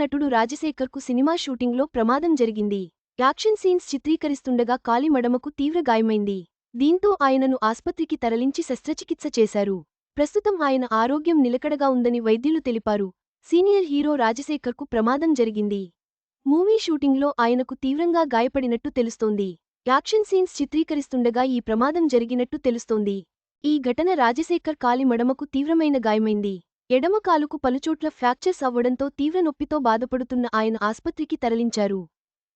నటుడు రాజశేఖర్కు సినిమా షూటింగ్లో ప్రమాదం జరిగింది. యాక్షన్ సీన్స్ చిత్రీకరిస్తుండగా కాలి మడమకు తీవ్ర గాయమైంది. దీంతో ఆయనను ఆస్పత్రికి తరలించి శస్త్రచికిత్స చేశారు. ప్రస్తుతం ఆయన ఆరోగ్యం నిలకడగా ఉందని వైద్యులు తెలిపారు. సీనియర్ హీరో రాజశేఖర్కు ప్రమాదం జరిగింది. మూవీ షూటింగ్లో ఆయనకు తీవ్రంగా గాయపడినట్టు తెలుస్తోంది. యాక్షన్ సీన్స్ చిత్రీకరిస్తుండగా ఈ ప్రమాదం జరిగినట్టు తెలుస్తోంది. ఈ ఘటన రాజశేఖర్ కాలి మడమకు తీవ్రమైన గాయమైంది. ఎడమ కాలుకు పలుచోట్ల ఫ్రాక్చర్స్ అవ్వడంతో తీవ్ర నొప్పితో బాధపడుతున్న ఆయన ఆస్పత్రికి తరలించారు.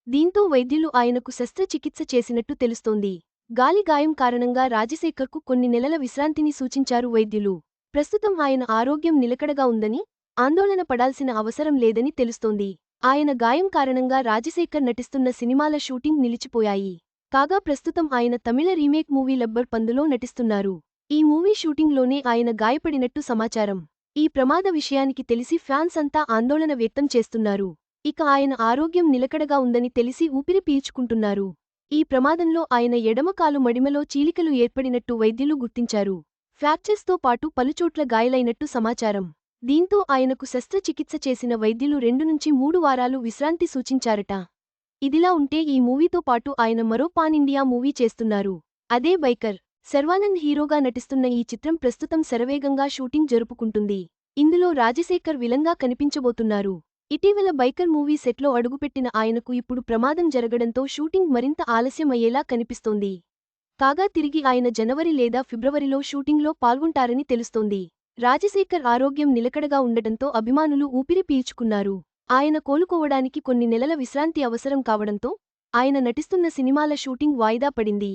దీంతో వైద్యులు ఆయనకు శస్త్రచికిత్స చేసినట్టు తెలుస్తోంది. గాలి గాయం కారణంగా రాజశేఖర్కు కొన్ని నెలల విశ్రాంతిని సూచించారు వైద్యులు. ప్రస్తుతం ఆయన ఆరోగ్యం నిలకడగా ఉందని ఆందోళన పడాల్సిన అవసరం లేదని తెలుస్తోంది. ఆయన గాయం కారణంగా రాజశేఖర్ నటిస్తున్న సినిమాల షూటింగ్ నిలిచిపోయాయి. కాగా ప్రస్తుతం ఆయన తమిళ రీమేక్ మూవీ లబ్బర్ పందులో నటిస్తున్నారు. ఈ మూవీ షూటింగ్లోనే ఆయన గాయపడినట్టు సమాచారం. ఈ ప్రమాద విషయానికి తెలిసి ఫ్యాన్స్ అంతా ఆందోళన వ్యక్తం చేస్తున్నారు. ఇక ఆయన ఆరోగ్యం నిలకడగా ఉందని తెలిసి ఊపిరి పీల్చుకుంటున్నారు. ఈ ప్రమాదంలో ఆయన ఎడమకాలు మడిమలో చీలికలు ఏర్పడినట్టు వైద్యులు గుర్తించారు. ఫ్రాక్చర్స్తో పాటు పలుచోట్ల గాయలైనట్టు సమాచారం. దీంతో ఆయనకు శస్త్రచికిత్స చేసిన వైద్యులు రెండు నుంచి మూడు వారాలు విశ్రాంతి సూచించారట. ఇదిలా ఉంటే ఈ మూవీతో పాటు ఆయన మరో పాన్ ఇండియా మూవీ చేస్తున్నారు. అదే బైకర్. శర్వానంద్ హీరోగా నటిస్తున్న ఈ చిత్రం ప్రస్తుతం శరవేగంగా షూటింగ్ జరుపుకుంటుంది. ఇందులో రాజశేఖర్ విలంగా కనిపించబోతున్నారు. ఇటీవల బైకర్ మూవీ సెట్లో అడుగుపెట్టిన ఆయనకు ఇప్పుడు ప్రమాదం జరగడంతో షూటింగ్ మరింత ఆలస్యం అయ్యేలా కనిపిస్తోంది. కాగా తిరిగి ఆయన జనవరి లేదా ఫిబ్రవరిలో షూటింగ్లో పాల్గొంటారని తెలుస్తోంది. రాజశేఖర్ ఆరోగ్యం నిలకడగా ఉండటంతో అభిమానులు ఊపిరి పీల్చుకున్నారు. ఆయన కోలుకోవడానికి కొన్ని నెలల విశ్రాంతి అవసరం కావడంతో ఆయన నటిస్తున్న సినిమాల షూటింగ్ వాయిదా పడింది.